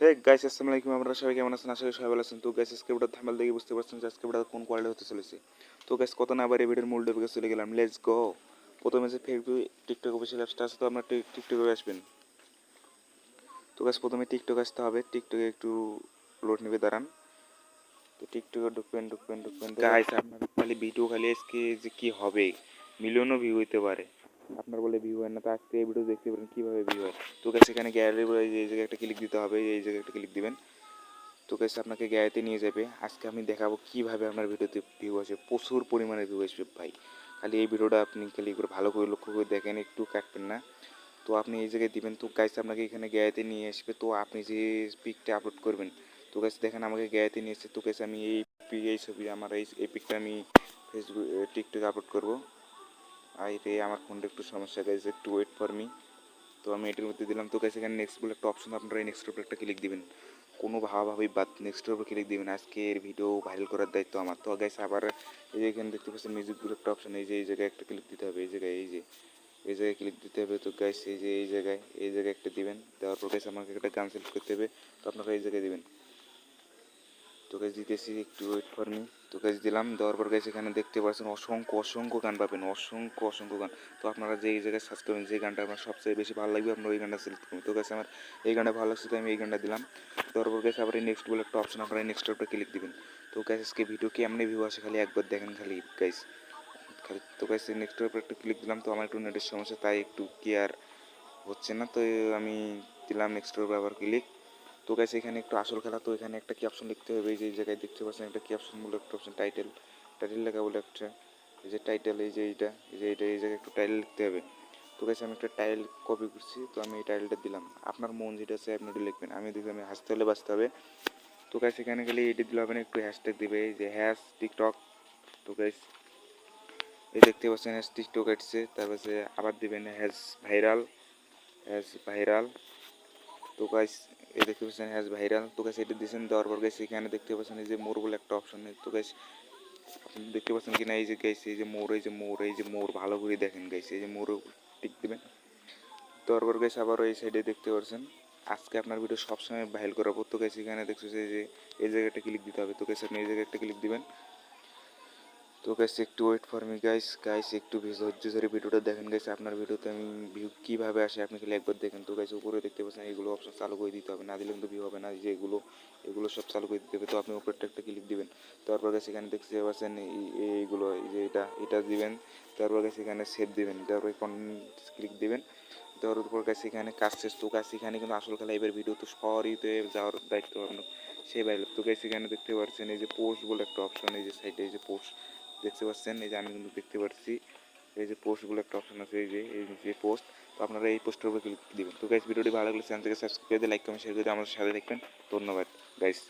Hey guys সবাই কেমন আছেন? সবাই তো বুঝতে পারছেন কোন কোয়ালিটি তো কত মূল চলে গেলাম। গো প্রথমে টিকটক আসবেন। তো প্রথমে টিকটক আসতে হবে। টিকটকে একটু লোড দাঁড়ান। তো টিকটকে ঢুকবেন ঢুকবেন ঢুকবেন। খালি যে কি হবে? মিলিয়নও ভিউ হইতে পারে। আপনার বলে ভিউ হয় না, তো আজকে এই ভিডিও দেখতে পারেন, কীভাবে ভিউ হয়। তো গাছ এখানে গ্যালারি বলে এই জায়গায় একটা ক্লিক দিতে হবে, এই জায়গায় একটা ক্লিক দিবেন। তো গাছ আপনাকে গ্যালারিতে নিয়ে যাবে। আজকে আমি দেখাবো কীভাবে আপনার ভিডিওতে ভিউ আসে, প্রচুর পরিমাণে ভিউ আসবে ভাই। খালি এই ভিডিওটা আপনি খালি করে ভালো করে লক্ষ্য করে দেখেন, একটু কাটবেন না। তো আপনি এই জায়গায় দিবেন, তো গাইস আপনাকে এখানে গ্যালারিতে নিয়ে আসবে, তো আপনি যে পিকটা আপলোড করবেন, তো গাছ দেখেন আমাকে গ্যালারিতে নিয়ে এসেছে, তো গাছ আমি এই এই ছবি, আমার এই এই পিকটা আমি ফেসবুক টিকটকে আপলোড করব। আর রে, আমার ফোনটা একটু সমস্যা গেছে একটু ওয়েট ফর মি তো আমি এটার মধ্যে দিলাম। তো গাইস এখানে নেক্সট বলে একটা অপশন আপনারা এই নেক্সটের উপর ক্লিক দিবেন। কোনো ভাবাভাবি বাদ নেক্সটের উপর ক্লিক দিবেন। আজকে এর ভিডিও ভাইরাল করার দায়িত্ব আমার। তো গাইস আবার এই যে এখানে দেখতে পাচ্ছেন মিউজিক বলে একটা অপশন এই যে, এই জায়গায় একটা ক্লিক দিতে হবে, এই জায়গায়, এই যে, এই জায়গায় ক্লিক দিতে হবে। তো গাইস এই যে, এই জায়গায় এই জায়গায় একটা দিবেন। দেওয়ার পর গাইস আমাকে একটা গান সিলেক্ট করতে হবে। তো আপনারা এই জায়গায় দিবেন। তো গাইস দিতেছি একটু ওয়েট ফর মি তো গাইস দিলাম, দেওয়ার পর গাইস এখানে দেখতে পাচ্ছেন অসংখ্য অসংখ্য গান পাবেন, অসংখ্য অসংখ্য গান। তো আপনারা যে এই জায়গায় সার্চ করবেন, যে গানটা আপনার সবচেয়ে বেশি ভালো লাগবে, আপনারা ওই গানটা সিলেক্ট করবেন তো গাইস আমার এই গানটা ভালো লাগছে, তো আমি এই গানটা দিলাম। দেওয়ার পর গাইস আবার এই নেক্সট বলে একটা অপশন আপনারা নেক্সট উপরে ক্লিক দিবেন। তো গাইস আজকে ভিডিও কেমনি ভিউ আসে খালি একবার দেখেন খালি গাইস খালি তো গাইস নেক্সট উপরে একটু ক্লিক দিলাম, তো আমার একটু নেটের সমস্যা, তাই একটু কি আর হচ্ছে না। তো আমি দিলাম নেক্সট উপরে আবার ক্লিক তো গাইস এখানে একটু আসল খেলা, তো এখানে একটা কি অপশন লিখতে হবে। এই যে জায়গায় দেখতে পাচ্ছেন, একটা কি অপশন বলে একটা অপশন টাইটেল টাইটেল লেখা বলে একটা। এই যে টাইটেল এই যে এইটা, এই যে এইটা, এই জায়গায় একটু টাইটেল লিখতে হবে। তো গাইস আমি একটা টাইটেল কপি করছি, তো আমি এই টাইটেলটা দিলাম। আপনার মন যেটা আছে আপনি ওটা লিখবেন। আমি দেখি, আমি হাসতে হলে বাঁচতে হবে। তো গাইস এখানে গেলে এইটা দিলে হবে না, একটু হ্যাশট্যাগ দিবে। এই যে হ্যাশ টিকটক তো গাইস এই দেখতে পাচ্ছেন হ্যাশ টিকটক আসছে তারপরে আবার দিবেন হ্যাশ ভাইরাল হ্যাশ ভাইরাল তো গাইস এই দেখতে পাচ্ছেন হ্যাজ ভাইরাল। তো গাইস এটা দিয়েছেন দেওয়ার পর গাইস এখানে দেখতে পাচ্ছেন এই যে মোর বলে একটা অপশন তো গাইস আপনি দেখতে পাচ্ছেন কিনা, এই যে গাইস এই যে মোর, এই যে মোর, এই যে মোর, ভালো করে দেখেন গাইস এই যে মোর টিক দিবেন। দেওয়ার পর গাইস আবার এই সাইডে দেখতে পাচ্ছেন, আজকে আপনার ভিডিও সবসময় ভাইরাল করাবো তো গাইস এখানে দেখছ যে, এই জায়গাটা ক্লিক দিতে হবে। তো গাইস আপনি এই জায়গায় একটা ক্লিক দিবেন। তো গাইস একটু wait for me guys guys একটু ধৈর্য ধরে ভিডিওটা দেখেন গাইস আপনার ভিডিওতে আমি ভিউ কীভাবে আসে, আপনি খালি একবার দেখেন তো গাইস উপরে দেখতে পাচ্ছেন, এগুলো অপশন চালু করে দিতে হবে। না দিলে কিন্তু ভিউ হবে না যে এগুলো এগুলো সব চালু করে দিতে হবে। তো আপনি উপরটা একটা ক্লিক দিবেন। তারপর গাইস এখানে দেখতে পাচ্ছেন, এই- এইগুলো, এই যে এটা এটা দিবেন। তারপর গাইস এখানে সেভ দিবেন। তারপর ক্লিক দিবেন। উপর গাইস এখানে কাজ শেষ। তো গাইস এখানে কিন্তু আসল খেলা, এবার ভিডিও তো সরিতে যাওয়ার দায়িত্ব আপনার। সেই বাইরে তো গাইস এখানে দেখতে পাচ্ছেন, এই যে পোস্ট বলে একটা অপশন এই যে সাইডে এই যে পোস্ট দেখতে পাচ্ছেন, এই যে আমি কিন্তু দেখতে পাচ্ছি, এই যে পোস্টগুলো একটা অপশন আছে, এই যে এই যে পোস্ট তো আপনারা এই পোস্টের উপরে ক্লিক দিবেন। তো গাইস ভিডিওটি ভালো লাগলে চ্যানেলটিকে সাবস্ক্রাইব করে লাইক কমেন্ট শেয়ার করে আমাদের সাথে দেখবেন ধন্যবাদ গাইস